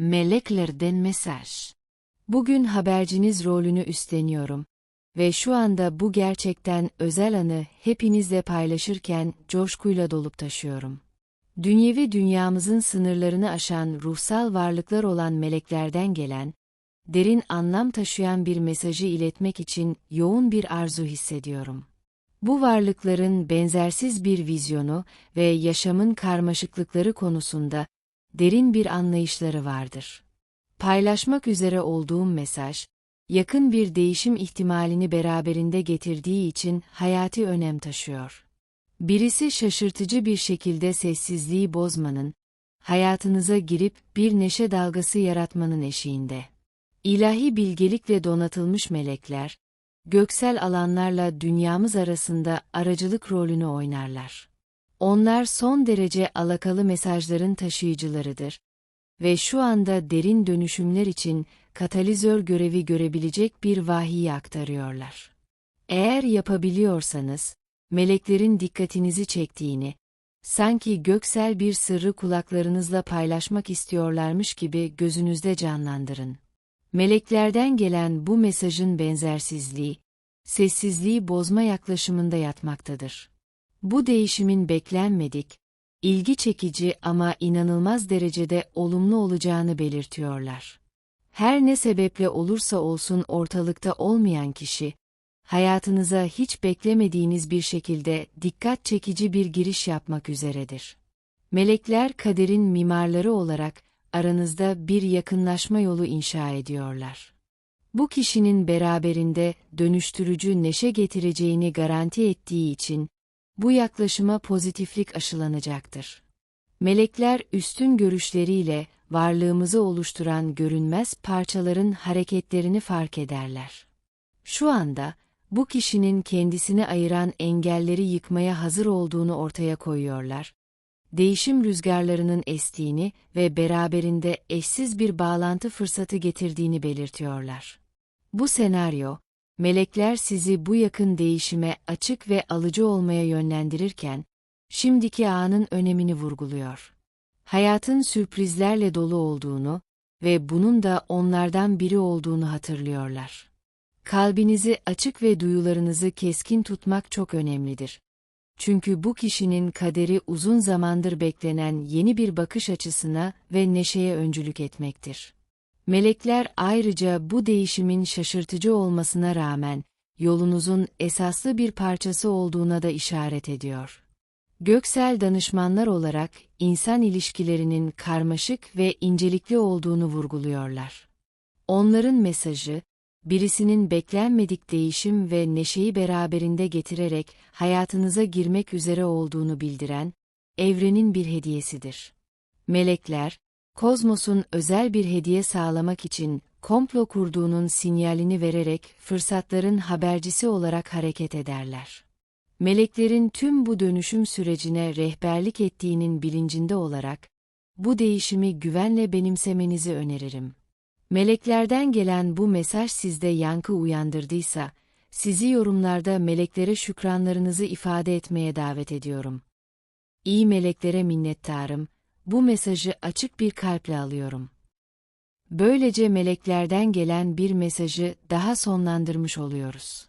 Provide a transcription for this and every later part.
Meleklerden mesaj. Bugün haberciniz rolünü üstleniyorum ve şu anda bu gerçekten özel anı hepinizle paylaşırken coşkuyla dolup taşıyorum. Dünyevi dünyamızın sınırlarını aşan ruhsal varlıklar olan meleklerden gelen, derin anlam taşıyan bir mesajı iletmek için yoğun bir arzu hissediyorum. Bu varlıkların benzersiz bir vizyonu ve yaşamın karmaşıklıkları konusunda derin bir anlayışları vardır. Paylaşmak üzere olduğum mesaj, yakın bir değişim ihtimalini beraberinde getirdiği için hayati önem taşıyor. Birisi şaşırtıcı bir şekilde sessizliği bozmanın, hayatınıza girip bir neşe dalgası yaratmanın eşiğinde. İlahi bilgelikle donatılmış melekler, göksel alanlarla dünyamız arasında aracılık rolünü oynarlar. Onlar son derece alakalı mesajların taşıyıcılarıdır ve şu anda derin dönüşümler için katalizör görevi görebilecek bir vahiy aktarıyorlar. Eğer yapabiliyorsanız, meleklerin dikkatinizi çektiğini, sanki göksel bir sırrı kulaklarınızla paylaşmak istiyorlarmış gibi gözünüzde canlandırın. Meleklerden gelen bu mesajın benzersizliği, sessizliği bozma yaklaşımında yatmaktadır. Bu değişimin beklenmedik, ilgi çekici ama inanılmaz derecede olumlu olacağını belirtiyorlar. Her ne sebeple olursa olsun ortalıkta olmayan kişi, hayatınıza hiç beklemediğiniz bir şekilde dikkat çekici bir giriş yapmak üzeredir. Melekler kaderin mimarları olarak aranızda bir yakınlaşma yolu inşa ediyorlar. Bu kişinin beraberinde dönüştürücü neşe getireceğini garanti ettiği için bu yaklaşıma pozitiflik aşılanacaktır. Melekler üstün görüşleriyle varlığımızı oluşturan görünmez parçaların hareketlerini fark ederler. Şu anda bu kişinin kendisini ayıran engelleri yıkmaya hazır olduğunu ortaya koyuyorlar. Değişim rüzgarlarının estiğini ve beraberinde eşsiz bir bağlantı fırsatı getirdiğini belirtiyorlar. Bu senaryo, melekler sizi bu yakın değişime açık ve alıcı olmaya yönlendirirken, şimdiki anın önemini vurguluyor. Hayatın sürprizlerle dolu olduğunu ve bunun da onlardan biri olduğunu hatırlıyorlar. Kalbinizi açık ve duyularınızı keskin tutmak çok önemlidir. Çünkü bu kişinin kaderi uzun zamandır beklenen yeni bir bakış açısına ve neşeye öncülük etmektir. Melekler ayrıca bu değişimin şaşırtıcı olmasına rağmen, yolunuzun esaslı bir parçası olduğuna da işaret ediyor. Göksel danışmanlar olarak insan ilişkilerinin karmaşık ve incelikli olduğunu vurguluyorlar. Onların mesajı, birisinin beklenmedik değişim ve neşeyi beraberinde getirerek hayatınıza girmek üzere olduğunu bildiren, evrenin bir hediyesidir. Melekler, kozmosun özel bir hediye sağlamak için komplo kurduğunun sinyalini vererek fırsatların habercisi olarak hareket ederler. Meleklerin tüm bu dönüşüm sürecine rehberlik ettiğinin bilincinde olarak, bu değişimi güvenle benimsemenizi öneririm. Meleklerden gelen bu mesaj sizde yankı uyandırdıysa, sizi yorumlarda meleklere şükranlarınızı ifade etmeye davet ediyorum. İyi meleklere minnettarım, bu mesajı açık bir kalple alıyorum. Böylece meleklerden gelen bir mesajı daha sonlandırmış oluyoruz.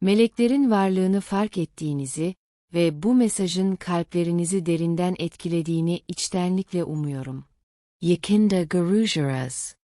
Meleklerin varlığını fark ettiğinizi ve bu mesajın kalplerinizi derinden etkilediğini içtenlikle umuyorum. Yakında görüşürüz.